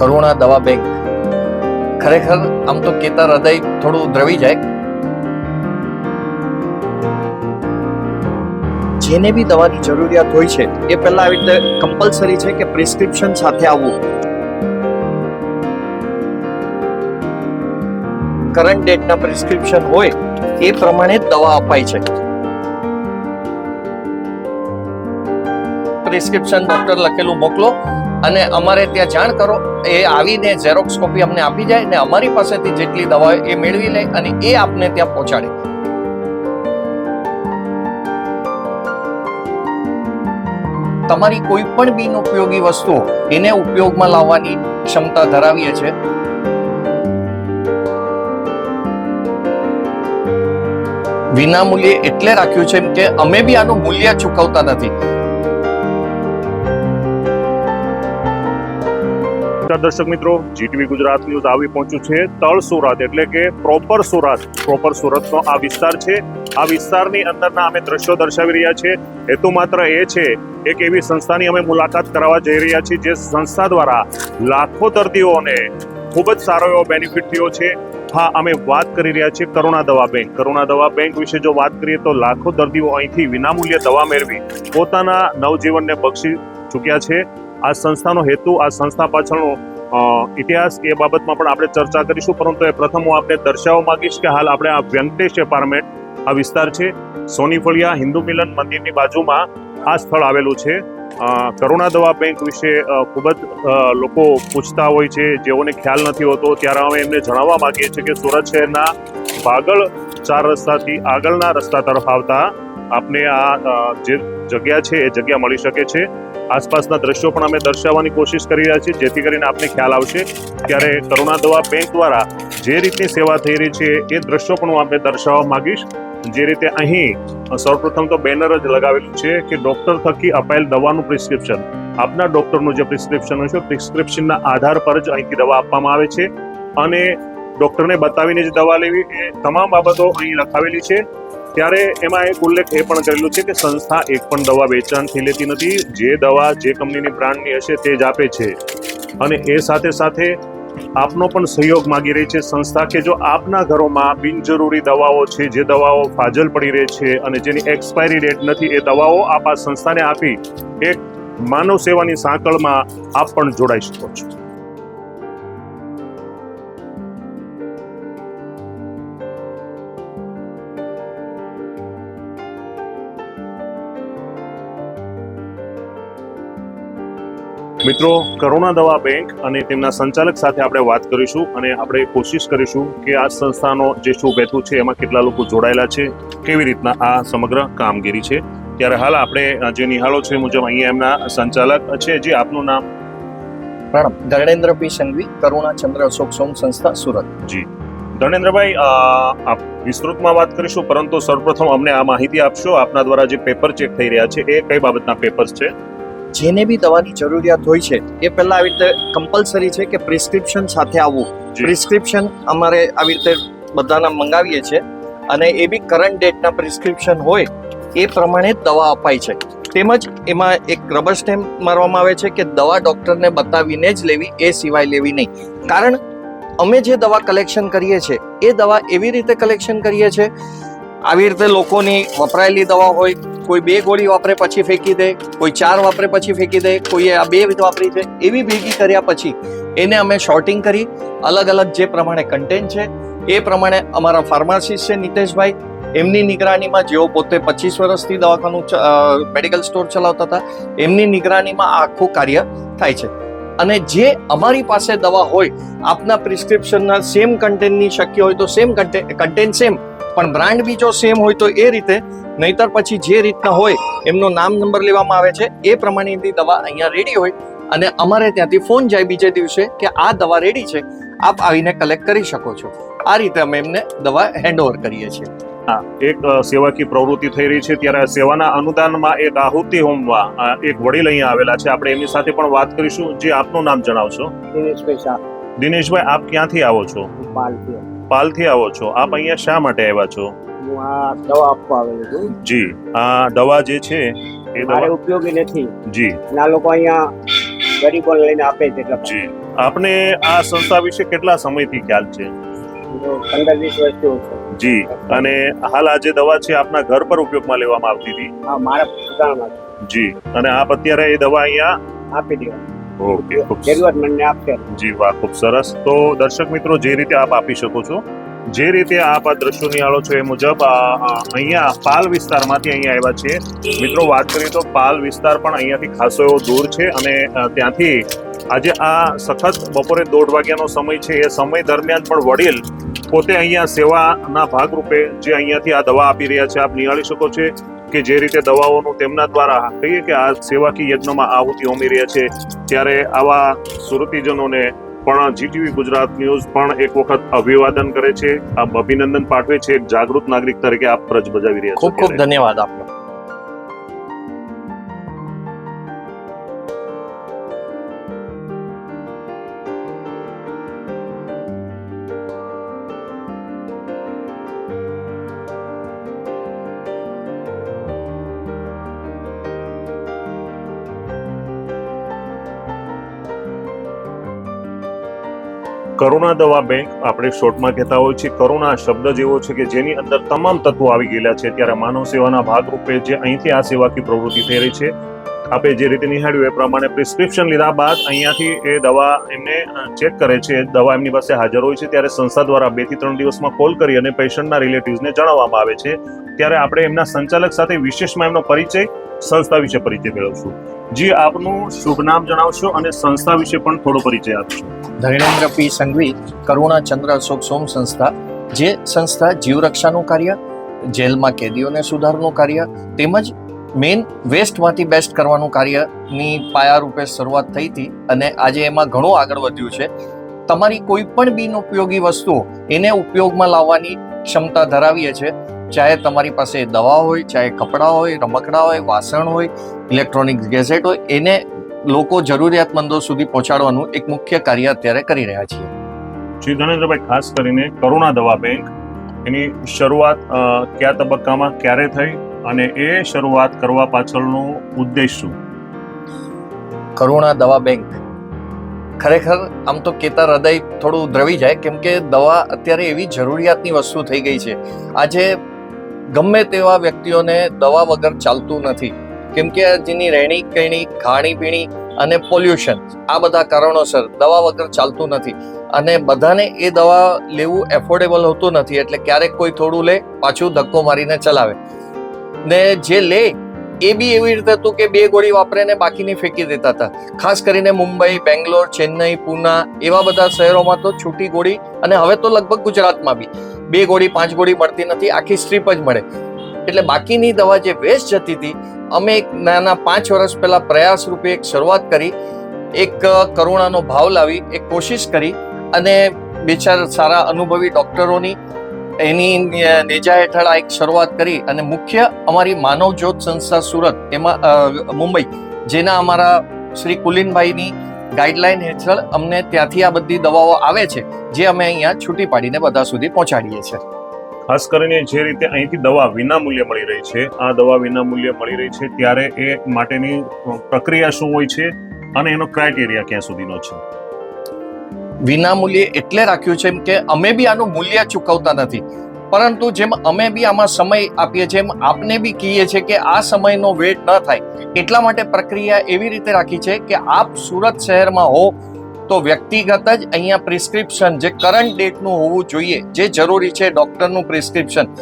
કરુણા દવા બેંક. ખરેખર, આમ તો કેતા હૃદય થોડું દ્રવી જાય. જેને બી દવાની જરૂરિયાત હોય છે, એ પહેલા આવી રીતે કમ્પલસરી છે કે પ્રિસ્ક્રિપ્શન સાથે આવવું. કરંટ ડેટના પ્રિસ્ક્રિપ્શન હોય, એ પ્રમાણે દવા અપાય છે. પ્રિસ્ક્રિપ્શન ડોક્ટર લખેલું મોકલો. અને અમારે ત્યાં જાણ કરો, એ આવીને ઝેરોક્સ કોપી અમને આપી જાય ને અમારી પાસેથી જેટલી દવા એ મેળવી લે અને એ આપને ત્યાં પહોંચાડે. તમારી કોઈ પણ બિનઉપયોગી વસ્તુઓ એને ઉપયોગમાં લાવવાની ક્ષમતા ધરાવીએ છે. વિના મૂલ્યે એટલે રાખ્યું છે કે અમે બી આનું મૂલ્ય ચૂકવતા નથી. નમસ્કાર દર્શક મિત્રો. જીટીવી ગુજરાત ન્યૂઝ આવી પહોંચ્યું છે. તળ સુરત એટલે કે પ્રોપર સુરત. પ્રોપર સુરતનો આ વિસ્તાર છે. આ વિસ્તારની અંદરના અમે દ્રશ્યો દર્શાવી રહ્યા છે. હેતુ માત્ર એ છે એક એવી સંસ્થાની અમે મુલાકાત કરાવવા જઈ રહ્યા છીએ, જે સંસ્થા દ્વારા લાખો દર્દીઓને ખૂબ જ સારો એવો બેનિફિટ થયો છે. હા, અમે વાત કરી રહ્યા છીએ કરુણા દવા બેંક. કરુણા દવા બેંક વિશે જો વાત કરીએ તો લાખો દર્દીઓ અહીંથી વિનામૂલ્યે દવા મેળવી પોતાના નવજીવનને બક્ષી ચૂક્યા છે. આ સંસ્થાનો હેતુ, આ સંસ્થા પાછળનો ઇતિહાસ એ બાબતમાં પણ આપણે ચર્ચા કરીશું. પરંતુ એ પ્રથમ હું આપણે દર્શાવવા માંગીશ કે હાલ આપણે આ વ્યંકટેશ એપાર્ટમેન્ટ, આ વિસ્તાર છે. સોની ફળિયા હિન્દુ મિલન મંદિરની બાજુમાં આ સ્થળ આવેલું છે. કરુણા દવા બેંક વિશે ખૂબ જ લોકો પૂછતા હોય છે. જેઓને ખ્યાલ નથી હોતો, ત્યારે અમે એમને જણાવવા માગીએ છીએ કે સુરત શહેરના ભાગળ ચાર રસ્તાથી આગળના રસ્તા તરફ આવતા આપને આ જે જગ્યા છે એ જગ્યા મળી શકે છે. આસપાસના દ્રશ્યો પણ અમે દર્શાવવાની કોશિશ કરી રહ્યા છીએ, જેથી કરીને આપને ખ્યાલ આવશે. ત્યારે કરુણા દવા બેંક દ્વારા જે રીતની સેવા થઈ રહી છે એ દ્રશ્યો પણ હું આપને દર્શાવવા માંગીશ. જે રીતે અહીં સૌપ્રથમ તો બેનર જ લગાવેલું છે કે ડૉક્ટર થકી અપાયેલ દવાનું પ્રિસ્ક્રિપ્શન. આપના ડૉક્ટરનું જે પ્રિસ્ક્રિપ્શન હોય છે પ્રિસ્ક્રિપ્શનના આધાર પર જ અહીંથી દવા આપવામાં આવે છે. અને ડૉક્ટરને બતાવીને જ દવા લેવી, એ તમામ બાબતો અહીં લખાવેલી છે. ત્યારે એમાં એક ઉલ્લેખ એ પણ કરેલું છે કે સંસ્થા એક પણ દવા વેચાણથી લેતી નથી. જે દવા જે કંપનીની બ્રાન્ડની હશે તે જ આપે છે. અને એ સાથે સાથે આપનો પણ સહયોગ માગી રહી છે સંસ્થા કે જો આપના ઘરોમાં બિનજરૂરી દવાઓ છે, જે દવાઓ ફાજલ પડી રહી છે અને જેની એક્સપાયરી ડેટ નથી, એ દવાઓ આપ આ સંસ્થાને આપી એક માનવ સેવાની સાંકળમાં આપ પણ જોડાઈ શકો છો. મિત્રો કરુણા દવા બેંક અને તેમના સંચાલક સાથે આપણે વાત કરીશું અને આપણે કોશિશ કરીશું કે આ સંસ્થાનો જે શું વહેતું છે એમાં કેટલા લોકો જોડાયેલા છે કેવી રીતના આ સમગ્ર કામગીરી છે. ત્યારે હાલ આપણે જે નિહાળો છે મુજબ અહીંયા એમના સંચાલક છે જે આપનું નામ? પ્રણામ ધર્ણેન્દ્ર પી સંઘવી કરુણા ચંદ્ર અશોક સોમ સંસ્થા સુરત. જી. અ, આપ વિસ્તૃતમાં વાત કરીશું પરંતુ સર્વપ્રથમ અમને આ માહિતી આપશો. આપના દ્વારા જે પેપર ચેક થઈ રહ્યા છે એ કઈ બાબતના પેપર્સ છે? જેને બી દવાની જરૂરિયાત હોય છે એ પહેલા આવી રીતે કમ્પલસરી છે કે પ્રિસ્ક્રિપ્શન સાથે આવવું. પ્રિસ્ક્રિપ્શન અમારે આવી રીતે બધાના મંગાવીએ છીએ અને એ બી કરંટ ડેટના પ્રિસ્ક્રિપ્શન હોય એ પ્રમાણે દવા અપાય છે. તેમજ એમાં એક રબર સ્ટેમ્પ મારવામાં આવે છે કે દવા ડોક્ટરને બતાવીને જ લેવી એ સિવાય લેવી નહીં. કારણ અમે જે દવા કલેક્શન કરીએ છીએ એ દવા એવી રીતે કલેક્શન કરીએ છીએ આવી રીતે લોકોની વપરાયેલી દવા હોય, કોઈ બે ગોળી વાપરે પછી ફેંકી દે, કોઈ ચાર વાપરે પછી ફેંકી દે, કોઈએ આ બે વાપરી છે, એવી ભેગી કર્યા પછી એને અમે શોર્ટિંગ કરી. અલગ અલગ જે પ્રમાણે કન્ટેન્ટ છે, એ પ્રમાણે અમારા ફાર્માસિસ્ટ છે નિતેશભાઈ. એમની નિગરાનીમાં જેઓ પોતે પચીસ વર્ષથી દવાખાનું મેડિકલ સ્ટોર ચલાવતા હતા, એમની નિગરાનીમાં આખું કાર્ય થાય છે. અને જે અમારી પાસે દવા હોય, આપના પ્રિસ્ક્રિપ્શનના સેમ કન્ટેન્ટની શક્ય હોય તો સેમ કન્ટેન્ટ સેમ પણ બ્રાન્ડ બી જો સેમ હોય તો એ રીતે નહીતર પછી જે રીતના હોય એમનો નામ નંબર લેવામાં આવે છે એ પ્રમાણેની દવા અહીંયા રેડી હોય. અને અમારે ત્યાંથી ફોન જાય બીજે દિવસે કે આ દવા રેડી છે આપ આવીને કલેક્ટ કરી શકો છો. આ રીતે અમે એમને દવા હેન્ડઓવર કરીએ છીએ. હા એક સેવાકી પ્રવૃત્તિ થઈ રહી છે ત્યારે સેવાના અનુદાનમાં એક આહુતિ હોમમાં એક વડીલ અહીંયા આવેલા છે. આપણે એમની સાથે પણ વાત કરીશું. જે આપનું નામ જણાવશો? દિનેશભાઈ શાહ. દિનેશભાઈ આપ ક્યાંથી આવો છો? પાલથી પાલથી આવો છો? આપ અહીંયા શા માટે આવ્યા છો? હું આ દવા આપવા આવેલો છું. જી આ દવા જે છે એ મારે દવા ઉપયોગી નથી. જી. આ લોકો અહીંયા ગરીબોને લઈને આપે છે જી. આપને આ સંસ્થા વિશે કેટલા સમયથી ખ્યાલ છે? પંદર વીસ વર્ષથી જી. અને હાલ આ જે દવા છે આપના ઘર પર ઉપયોગમાં લેવામાં આવતી હતી? હા મારા જી. અને આપ અત્યારે એ દવા અહીંયા આપી દેવા. ઓકે જરૂરતમંદને આપશે. જી વાહ ખૂબ સરસ. તો દર્શક મિત્રો જે રીતે આપ આપી શકો છો જે રીતે આપ આ દ્રશ્યો નિહાળો છો એ મુજબ અહીંયા પાલ વિસ્તારમાંથી અહીંયા આવ્યા છે મિત્રો વાત કરીએ તો પાલ વિસ્તાર પણ અહીંયાથી ખાસો એવો દૂર છે અને ત્યાંથી આજે આ સખત બપોરે દોઢ વાગ્યાનો સમય છે. એ સમય દરમિયાન પણ વડીલ પોતે અહીંયા સેવાના ભાગરૂપે જે અહીંયાથી આ દવા આપી રહ્યા છે આપ નિહાળી શકો છો. કે જે રીતે દવાઓનું તેમના દ્વારા કહીએ કે આ સેવાકીય યજ્ઞમાં આહુતિ હોમી રહ્યા છે ત્યારે આવા સુરતીજનોને પણ જીટીવી ગુજરાત ન્યૂઝ પણ એક વખત અભિવાદન કરે છે. આપ અભિનંદન પાઠવે છે એક જાગૃત નાગરિક તરીકે આપ ફરજ બજાવી રહ્યા છો ખૂબ ખૂબ ધન્યવાદ આપનો. કરુણા દવા બેંક આપણે શોર્ટમાં કહેતા હોય છે. કરુણા શબ્દ જેવો છે કે જેની અંદર તમામ તત્વો આવી ગયેલા છે. ત્યારે માનવ સેવાના ભાગરૂપે જે અહીંથી આ સેવાકી પ્રવૃત્તિ થઈ રહી છે આપણે જે રીતે નિહાળ્યું એ પ્રમાણે પ્રિસ્ક્રિપ્શન લીધા બાદ અહીંયાથી એ દવા એમને ચેક કરે છે. દવા એમની પાસે હાજર હોય છે. ત્યારે સંસ્થા દ્વારા બેથી ત્રણ દિવસમાં કોલ કરી અને પેશન્ટના રિલેટિવ્સને જણાવવામાં આવે છે. ત્યારે આપણે એમના સંચાલક સાથે વિશેષમાં એમનો પરિચય સંસ્થા વિશે પરિચય મેળવશું. જી, આપનું શુભ નામ જણાવશો અને સંસ્થા વિશે પણ થોડો પરિચય આપશો. ધરેન્દ્ર પી. સંઘવી, કરુણા ચંદ્ર અશોક સોમ સંસ્થા, જે સંસ્થા જીવરક્ષાનું કાર્ય, જેલમાં કેદીઓને સુધારનું કાર્ય, તેમજ મેઇન વેસ્ટમાંથી બેસ્ટ કરવાનું કાર્યની પાયારૂપે શરૂઆત થઈ હતી અને આજે એમાં ઘણું આગળ વધ્યું છે. તમારી કોઈ પણ બિનઉપયોગી વસ્તુઓ એને ઉપયોગમાં લાવવાની ક્ષમતા ધરાવીએ છે ચાહે તમારી પાસે દવા હોય ચાહે કપડાં હોય રમકડાં હોય વાસણ હોય ઇલેક્ટ્રોનિક ગેજેટ હોય એને લોકો જરૂરિયાતમંદો સુધી પહોંચાડવાનું એક મુખ્ય કાર્ય અત્યારે કરી રહ્યા છીએ. શ્રી ધનેન્દ્રભાઈ ખાસ કરીને કરુણા દવા બેંક એની શરૂઆત કયા તબક્કામાં ક્યારે થઈ અને એ શરૂઆત કરવા પાછળનો ઉદ્દેશ શું? કરુણા દવા બેંક. ખરેખર આમ તો કેતા હૃદય થોડું દ્રવી જાય કેમ કે દવા અત્યારે એવી જરૂરિયાતની વસ્તુ થઈ ગઈ છે. આજે ગમે તેવા વ્યક્તિઓને દવા વગર ચાલતું નથી. કેમ કે જેની રહેણી કહેણી, ખાણી અને પોલ્યુશન આ બધા કારણોસર દવા વગર ચાલતું નથી. અને બધાને એ દવા લેવું એફોર્ડેબલ હોતું નથી, એટલે ક્યારેક કોઈ થોડું લે, પાછું ધક્કો મારીને ચલાવે. ને જે લે, એ બી એવી રીતે હતું કે બે ગોળી વાપરે ને બાકીની ફેંકી દેતા હતા. ખાસ કરીને મુંબઈ, બેંગ્લોર, ચેન્નઈ, પુના એવા બધા શહેરોમાં તો છૂટી ગોળી અને હવે તો લગભગ ગુજરાતમાં બી. બે ગોળી, પાંચ ગોળી મળતી નથી, આખી સ્ટ્રીપ જ મળે. એટલે બાકીની દવા જે વેસ્ટ જતી હતી, અમે એક નાના પાંચ વર્ષ પહેલાં પ્રયાસ રૂપે એક શરૂઆત કરી, એક કરુણાનો ભાવ લાવી, એક કોશિશ કરી, અને બે ચાર સારા અનુભવી ડૉક્ટરોની, એની નેજા હેઠળ આ એક શરૂઆત કરી, અને મુખ્ય અમારી માનવ જ્યોત સંસ્થા સુરત, એમાં મુંબઈ, જેના અમારા શ્રી કુલિનભાઈની ગાઈડલાઈન હેઠળ અમને ત્યાંથી આ બધી દવાઓ આવે છે જે અમે અહીંયા છૂટી પાડીને બધા સુધી પહોંચાડીએ છીએ. ખાસ કરીને જે રીતે અહીંથી દવા વિના મૂલ્યે મળી રહી છે આ દવા વિના મૂલ્યે મળી રહી છે ત્યારે એ માટેની પ્રક્રિયા શું હોય છે અને એનો ક્રાઇટેરિયા ક્યાં સુધીનો છે? વિના મૂલ્યે એટલે રાખ્યું છે કે અમે બી આનું મૂલ્ય ચૂકવતા નથી. પરંતુ જેમ અમે બી આમાં સમય આપીએ છીએ, એમ આપને બી કહીએ છીએ કે આ સમયનો વેટ ન થાય. એટલા માટે પ્રક્રિયા એવી રીતે રાખી છે કે આપ સુરત શહેરમાં હો, તો વ્યક્તિગત જ અહીંયા પ્રિસ્ક્રિપ્શન, જે કરંટ ડેટનું હોવું જોઈએ, જે જરૂરી છે ડૉક્ટરનું પ્રિસ્ક્રિપ્શન,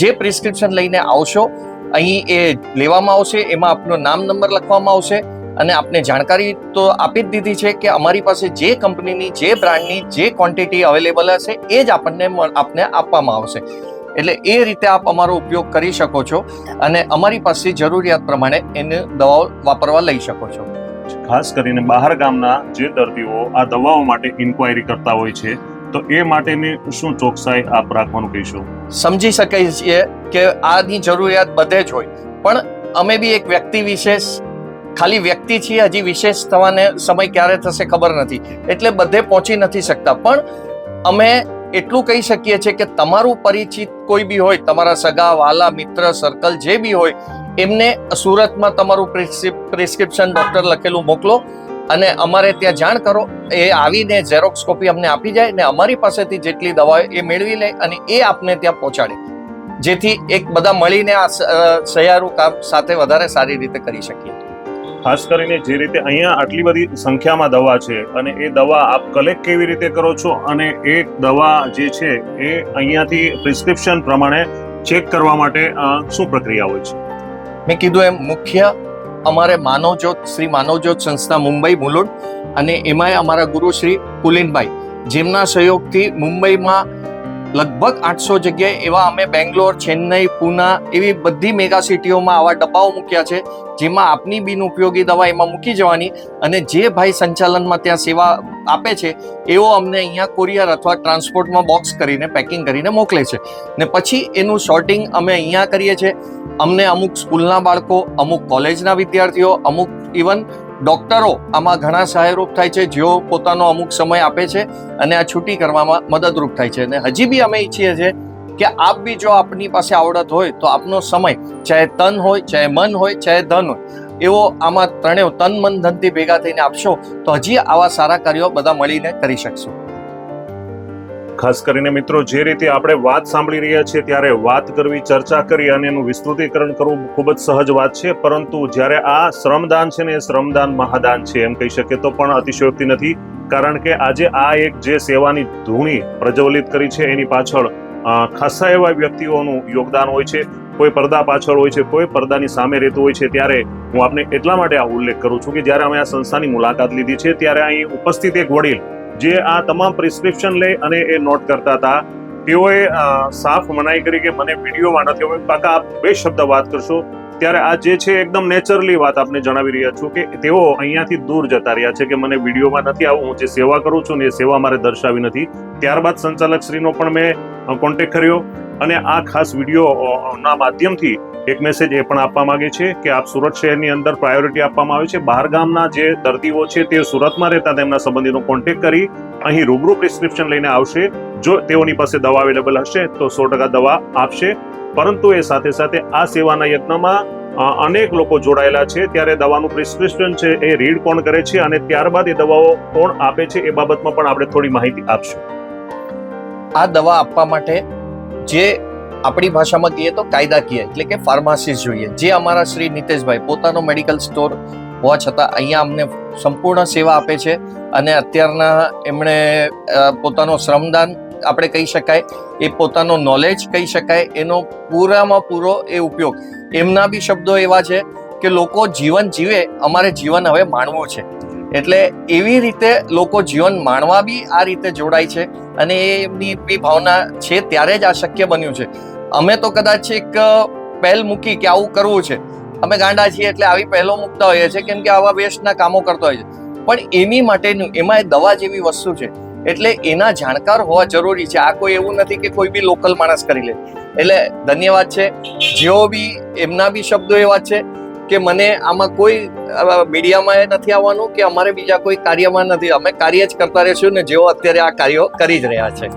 જે પ્રિસ્ક્રિપ્શન લઈને આવશો, અહીં એ લેવામાં આવશે, એમાં આપનો નામ, નંબર લખવામાં આવશે અને આપને જાણકારી તો આપી જ દીધી છે કે અમારી પાસે જે કંપનીની જે બ્રાન્ડની જે ક્વોન્ટિટી અવેલેબલ હશે એ જ આપણને આપને આપવામાં આવશે. એટલે એ રીતે આપ અમારો ઉપયોગ કરી શકો છો અને અમારી પાસે જરૂરિયાત પ્રમાણે એને દવાઓ વાપરવા લઈ શકો છો. ખાસ કરીને બહાર ગામના જે દર્દીઓ આ દવાઓ માટે ઇન્ક્વાયરી કરતા હોય છે તો એ માટેની શું ચોકસાઈ આપ રાખવાનું કહીશું? સમજી શકાય છીએ કે આની જરૂરિયાત બધે જ હોય પણ અમે બી એક વ્યક્તિ વિશેષ ખાલી વ્યક્તિ છીએ, હજી વિશેષ થવાને સમય ક્યારે થશે ખબર નથી. એટલે બધે પહોંચી નથી શકતા. પણ અમે એટલું કહી શકીએ છીએ કે તમારું પરિચિત કોઈ બી હોય, તમારા સગા, વાલા, મિત્ર સર્કલ જે બી હોય, એમને સુરતમાં તમારું પ્રિસ્ક્રિપ્શન ડોક્ટર લખેલું મોકલો અને અમારે ત્યાં જાણ કરો. એ આવીને ઝેરોક્સ કોપી અમને આપી જાય ને અમારી પાસેથી જેટલી દવા એ મેળવી લે અને એ આપને ત્યાં પહોંચાડે. જેથી એક બધા મળીને આ સહિયારું કામ સાથે વધારે સારી રીતે કરી શકીએ. ખાસ કરીને જે રીતે અહીંયા આટલી બધી સંખ્યામાં દવા છે અને એ દવા આપ કલેક્ટ કેવી રીતે કરો છો અને એ દવા જે છે એ અહીંયાથી પ્રિસ્ક્રિપ્શન પ્રમાણે ચેક કરવા માટે શું પ્રક્રિયા હોય છે? મેં કીધું એમ, મુખ્ય અમારે માનવજ્યોત, શ્રી માનવજ્યોત સંસ્થા મુંબઈ, મુલુંડ અને એમાંય અમારા ગુરુ શ્રી પુલિનભાઈ. જેમના સહયોગથી મુંબઈમાં લગભગ આઠસો જગ્યાએ એવા અમે બેંગ્લોર, ચેન્નઈ, પુના એવી બધી મેગા સિટીઓમાં આવા ડબ્બાઓ મૂક્યા છે, જેમાં આપની બિન ઉપયોગી દવા એમાં મૂકી જવાની અને જે ભાઈ સંચાલનમાં ત્યાં સેવા આપે છે એવો અમને અહીંયા કુરિયર અથવા ટ્રાન્સપોર્ટમાં બોક્સ કરીને પેકિંગ કરીને મોકલે છે. ને પછી એનું શોર્ટિંગ અમે અહીંયા કરીએ છીએ. અમને અમુક સ્કૂલના બાળકો, અમુક કોલેજના વિદ્યાર્થીઓ, અમુક ઇવન ડોક્ટરો આમાં ઘણા સહાયરૂપ થાય છે, જેઓ પોતાનો અમુક સમય આપે છે અને આ છૂટી કરવામાં મદદરૂપ થાય છે. અને હજી બી અમે ઈચ્છીએ છીએ કે આપ બી જો આપની પાસે આવડત હોય તો આપનો સમય, ચાહે તન હોય, ચાહે મન હોય, ચાહે ધન હોય, એવો આમાં ત્રણેય તન મન ધનથી ભેગા થઈને આપશો તો હજી આવા સારા કાર્યો બધા મળીને કરી શકશું. ખાસ કરીને મિત્રો, જે રીતે આપણે વાત સાંભળી રહ્યા છીએ ત્યારે વાત કરવી, ચર્ચા કરી અને એનું વિસ્તૃતીકરણ કરવું ખૂબ જ સહજ વાત છે. પરંતુ જ્યારે આ શ્રમદાન છે ને એ શ્રમદાન મહાદાન છે એમ કહી શકીએ તો પણ અતિશયોક્તિ નથી. કારણ કે આજે આ એક જે સેવાની ધૂણી પ્રજ્વલિત કરી છે, એની પાછળ ખાસા એવા વ્યક્તિઓનું યોગદાન હોય છે. કોઈ પડદા પાછળ હોય છે, કોઈ પડદાની સામે રહેતું હોય છે. ત્યારે હું આપને એટલા માટે આ ઉલ્લેખ કરું છું કે જ્યારે અમે આ સંસ્થાની મુલાકાત લીધી છે, ત્યારે અહીં ઉપસ્થિત એક વડીલ જે આ તમામ પ્રિસ્ક્રિપ્શન લઈ અને એ નોટ કરતા હતા. તેઓએ સાફ મનાઈ કરી કે મને વિડીયોમાં નથી હવે કાકા આપ બે શબ્દ વાત કરશો. ત્યારે આ જે છે એકદમ નેચરલી વાત આપને જણાવી રહ્યા છું કે તેઓ અહીંયાથી દૂર જતા રહ્યા છે કે મને વિડીયોમાં નથી આવું, હું જે સેવા કરું છું ને એ સેવા મારે દર્શાવી નથી. ત્યારબાદ સંચાલક શ્રીનો પણ મેં કોન્ટેક્ટ કર્યો. અને આ ખાસ વીડિયો ના માધ્યમથી એક મેસેજ એ પણ આપવા માંગે છે કે આપ સુરત શહેરની અંદર પ્રાયોરિટી આપવામાં આવે છે. બહાર ગામના જે દર્દીઓ છે તે સુરતમાં રહેતા તેમના સંબંધીનો કોન્ટેક્ટ કરી અહીં રૂબરૂ પ્રિસ્ક્રિપ્શન લઈને આવશે. જો તેઓની પાસે દવા અવેલેબલ હશે તો સો ટકા દવા આપશે. પરંતુ એ સાથે સાથે આ સેવાના યત્નમાં અનેક લોકો જોડાયેલા છે. ત્યારે દવાનું પ્રિસ્ક્રિપ્શન છે એ રીડ કોણ કરે છે અને ત્યારબાદ એ દવાઓ કોણ આપે છે એ બાબતમાં પણ આપણે થોડી માહિતી આપશું. આ દવા આપવા માટે જે આપણી ભાષામાં કહીએ તો કાયદાકીય એટલે કે ફાર્માસિસ્ટ જોઈએ. જે અમારા શ્રી નીતેશભાઈ, પોતાનો મેડિકલ સ્ટોર હોવા છતાં અહીંયા અમને સંપૂર્ણ સેવા આપે છે અને અત્યારના એમણે પોતાનો શ્રમદાન આપણે કહી શકાય, એ પોતાનો નોલેજ કહી શકાય, એનો પૂરામાં પૂરો એ ઉપયોગ. એમના બી શબ્દો એવા છે કે લોકો જીવન જીવે, અમારે જીવન હવે માણવું છે. એટલે એવી રીતે લોકો જીવન માણવા બી આ રીતે જોડાય છે અને એમની બી ભાવના છે ત્યારે જ આ શક્ય બન્યું છે. અમે તો કદાચ એક પહેલ મૂકી કે આવું કરવું છે. અમે ગાંડા છીએ એટલે આવી પહેલો મૂકતા હોઈએ છીએ કેમ કે આવા વેસ્ટના કામો કરતા હોઈએ છે પણ એની માટેનું એમાં એ દવા જેવી વસ્તુ છે. એટલે એના જાણકાર હોવા જરૂરી છે. આ કોઈ એવું નથી કે કોઈ બી લોકલ માણસ કરી લે. એટલે ધન્યવાદ છે. જેઓ બી, એમના બી શબ્દો એવા છે કે મને આમાં કોઈ મીડિયામાં એ નથી આવવાનું કે અમારે બીજા કોઈ કાર્યમાં નથી. અમે કાર્ય જ કરતા રહીશું ને જેઓ અત્યારે આ કાર્યો કરી જ રહ્યા છે.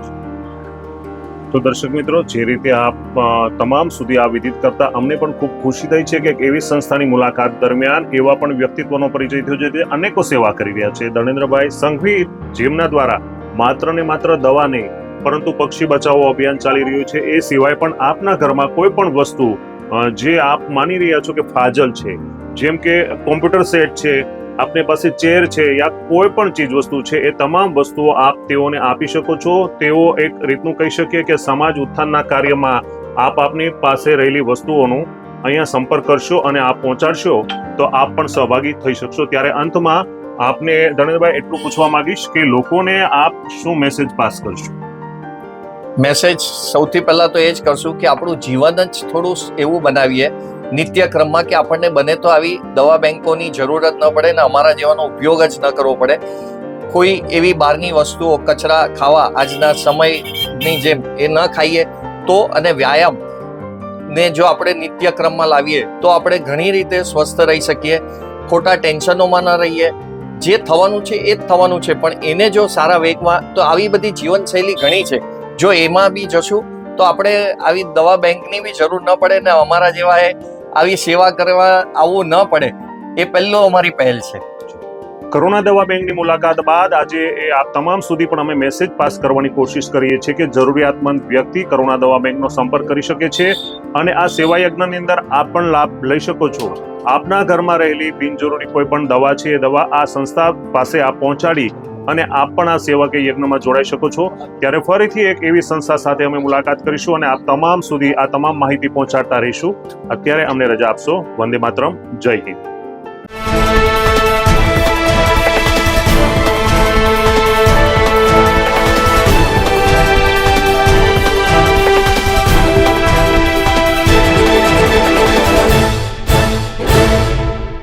તો દર્શક મિત્રો, જે રીતે આપ તમામ સુધી આ વિદિત કરતા અમને પણ ખૂબ ખુશી થઈ છે કે એવી સંસ્થાની મુલાકાત દરમિયાન એવા પણ વ્યક્તિત્વનો પરિચય થયો છે જે અનેકો સેવા કરી રહ્યા છે. ધર્મેન્દ્રભાઈ સંઘવી જેમના દ્વારા માત્ર ને માત્ર દવા નહીં, પરંતુ પક્ષી બચાવો અભિયાન ચાલી રહ્યું છે. એ સિવાય પણ આપના ઘરમાં કોઈ પણ વસ્તુ જે આપ માની રહ્યા છો કે ફાજલ છે, જેમ કે કોમ્પ્યુટર સેટ છે, આપની પાસે ચેર છે યા કોઈ પણ ચીજ વસ્તુ છે, એ તમામ વસ્તુઓ આપ તેઓને આપી શકો છો. તેઓ એક રીતનું કહી શકીએ કે સમાજ ઉત્થાનના કાર્યમાં આપ આપની પાસે રહેલી વસ્તુઓનું અહીંયા સંપર્ક કરશો અને આપ પહોંચાડશો, તો આપ પણ સહભાગી થઈ શકશો. ત્યારે અંતમાં આપને ધનેન્દ્રભાઈ એટલું પૂછવા માંગીશ કે લોકોને આપ શું મેસેજ પાસ કરશો? મેસેજ સૌથી પહેલાં તો એ જ કરશું કે આપણું જીવન જ થોડું એવું બનાવીએ. નિત્યક્રમમાં કે આપણને બને તો આવી દવા બેંકોની જરૂરત ન પડે ને અમારા જેવાનો ઉપયોગ જ ન કરવો પડે. કોઈ એવી બહારની વસ્તુઓ, કચરા ખાવા, આજના સમયની જેમ એ ન ખાઈએ તો અને વ્યાયામ ને જો આપણે નિત્યક્રમમાં લાવીએ તો આપણે ઘણી રીતે સ્વસ્થ રહી શકીએ. ખોટા ટેન્શનોમાં ન રહીએ. જે થવાનું છે એ જ થવાનું છે, પણ એને જો સારા વેગમાં તો આવી બધી જીવનશૈલી ઘણી છે. જો એમાં બી જશું, તો આપણે આવી દવા બેંકની બી જરૂર ન પડે ને અમારા જેવા એ આવી સેવા કરવા આવવું ન પડે, એ પહેલો અમારી પહેલ છે. કરુણા દવા બેંકની મુલાકાત બાદ આજે એ આ તમામ સુધી પણ અમે મેસેજ પાસ કરવાની કોશિશ કરીએ છીએ કે જરૂરિયાતમંદ વ્યક્તિ કરુણા દવા બેંકનો સંપર્ક કરી શકે છે અને આ સેવા યજ્ઞની અંદર આપ પણ લાભ લઈ શકો છો. આપના ઘરમાં રહેલી બિનજરૂરી કોઈ પણ દવા છે એ દવા આ સંસ્થા પાસે આપ પહોંચાડી અને આપ પણ આ સેવાકીય યજ્ઞમાં જોડાઈ શકો છો. ત્યારે ફરીથી એક એવી સંસ્થા સાથે અમે મુલાકાત કરીશું અને આપ તમામ સુધી આ તમામ માહિતી પહોંચાડતા રહીશું. અત્યારે અમને રજા આપશો. વંદે માતરમ. જય હિન્દ.